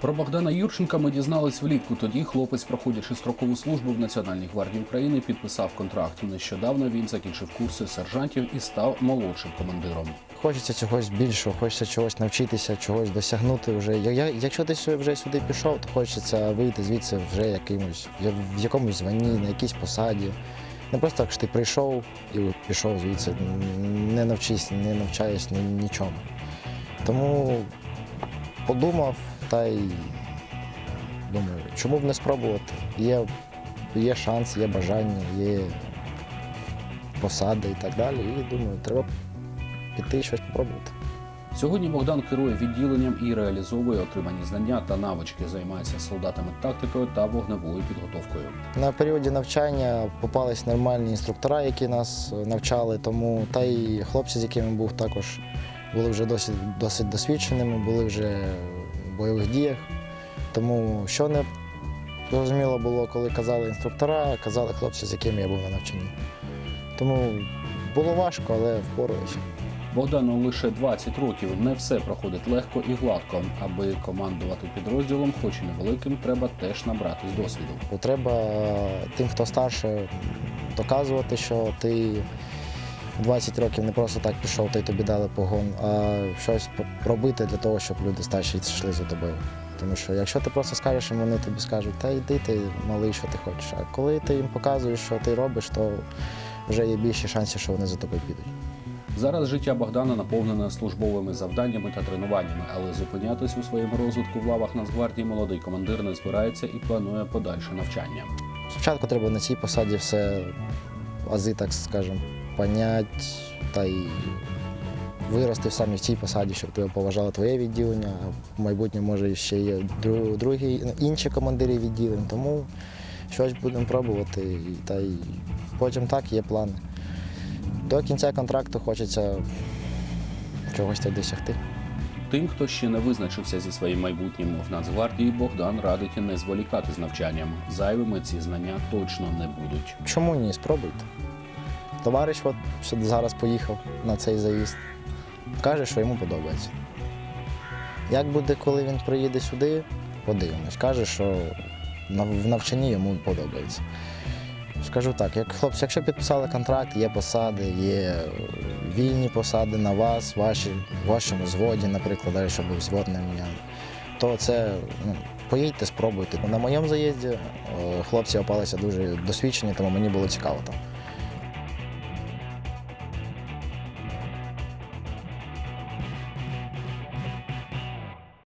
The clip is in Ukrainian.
Про Богдана Юрченка ми дізнались влітку. Тоді хлопець, проходячи строкову службу в Національній гвардії України, підписав контракт. Нещодавно він закінчив курси сержантів і став молодшим командиром. Хочеться чогось більшого, хочеться чогось навчитися, чогось досягнути вже. Я, якщо ти вже сюди пішов, то хочеться вийти звідси вже якимось, в якомусь званні, на якійсь посаді. Не просто так, що ти прийшов і пішов звідси, не навчись, не навчаєш ні, нічому. Тому подумав та й думаю, чому б не спробувати? Є, є шанс, є бажання, є посади і так далі. І думаю, треба піти щось спробувати. Сьогодні Богдан керує відділенням і реалізовує отримані знання та навички, займається солдатами тактикою та вогневою підготовкою. На періоді навчання попались нормальні інструктора, які нас е, навчали, тому та й хлопці, з якими був також, були вже досить, досить досвідченими, були вже бойових діях. Тому що не зрозуміло було, коли казали інструктора, казали хлопці, з якими я був на навчанні. Тому було важко, але впоралися. Богдану лише 20 років. Не все проходить легко і гладко. Аби командувати підрозділом, хоч і невеликим, треба теж набратись досвіду. Треба тим, хто старше, доказувати, що ти 20 років не просто так пішов, та й тобі дали погон, а щось робити для того, щоб люди старші йшли за тобою. Тому що якщо ти просто скажеш, їм, вони тобі скажуть, та йди ти малий, що ти хочеш. А коли ти їм показуєш, що ти робиш, то вже є більші шанси, що вони за тобою підуть. Зараз життя Богдана наповнене службовими завданнями та тренуваннями, але зупинятись у своєму розвитку в лавах Нацгвардії молодий командир не збирається і планує подальше навчання. Спочатку треба на цій посаді все ази, так скажемо, понять та й вирости саме в цій посаді, щоб тебе поважало твоє відділення, а в майбутньому може ще є другі інші командири відділень. Тому щось будемо пробувати. Та й потім так є плани. До кінця контракту хочеться чогось досягти. Тим, хто ще не визначився зі своїм майбутнім в Нацгвардії, Богдан радить не зволікати з навчанням. Зайвими ці знання точно не будуть. Чому ні? Спробуйте. Товариш от зараз поїхав на цей заїзд. Каже, що йому подобається. Як буде, коли він приїде сюди, подивимось. Каже, що в навчанні йому подобається. Скажу так, як хлопці, якщо підписали контракт, є посади, є вільні посади на вас, ваші, в вашому зводі, наприклад, щоб ви взвод не міняли, то це ну, поїдьте, спробуйте. На моєму заїзді е, хлопці опалися дуже досвідчені, тому мені було цікаво там.